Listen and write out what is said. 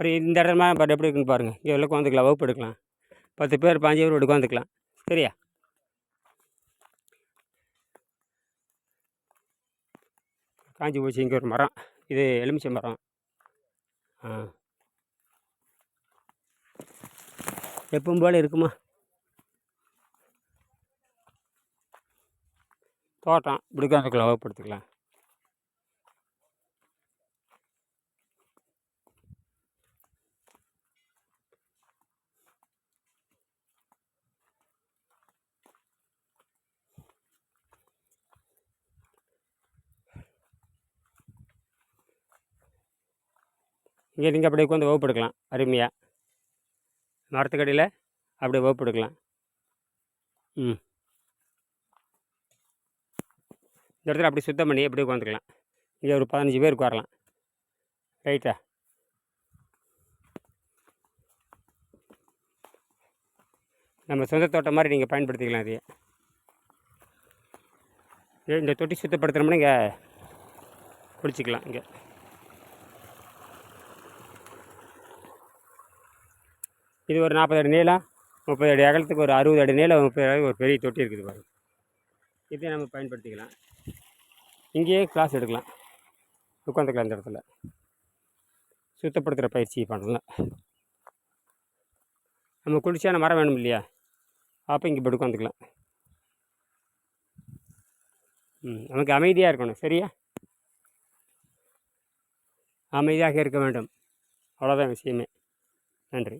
அப்புறம் இந்த இடமா பட் எப்படி இருக்குன்னு பாருங்கள் இங்கே உள்ள உட்காந்துக்கலாம் வகுப்பு எடுக்கலாம். பத்து பேர் பாஞ்சு பேர் உட்காந்துக்கலாம். சரியா? காஞ்சி போச்சு இங்கே ஒரு மரம். இது எலுமிச்சை மரம். ஆ. எப்பவும் போல் இருக்குமா? தோட்டம். இப்படி உட்காந்துக்கலாம் வகுப்படுத்திக்கலாம் இங்கே நீங்கள் அப்படியே உட்காந்து வகுப்பு எடுக்கலாம். அருமையாக மரத்துக்கடியில் அப்படியே வகுப்பு எடுக்கலாம். ம். இந்த இடத்துல அப்படி சுத்தம் பண்ணி அப்படியே உட்காந்துக்கலாம் இங்கே ஒரு பதினஞ்சு பேர் உட்காரலாம். ரைட்டா? நம்ம சொந்த தோட்டம் மாதிரி நீங்கள் பயன்படுத்திக்கலாம் அதையே இந்த தொட்டி சுத்தப்படுத்துகிறோம்னா இங்கே குளிச்சிக்கலாம் இங்கே. இது ஒரு நாற்பது அடி நீளம் முப்பது அடி அகலத்துக்கு ஒரு அறுபது அடி நீளம் முப்பது அடி ஒரு பெரிய தொட்டி இருக்குது பாருங்க. இதை நம்ம பயன்படுத்திக்கலாம். இங்கேயே கிளாஸ் எடுக்கலாம். உட்காந்துக்கலாம் இந்த இடத்துல. சுத்தப்படுத்துகிற பயிற்சி பண்ணலாம். நம்ம குளிர்ச்சியான மரம் வேணும் இல்லையா? அப்போ இங்கே போய் உட்காந்துக்கலாம். ம் நமக்கு அமைதியாக இருக்கணும் சரியா? அமைதியாக இருக்க வேண்டும். அவ்வளோதான் விஷயமே. நன்றி.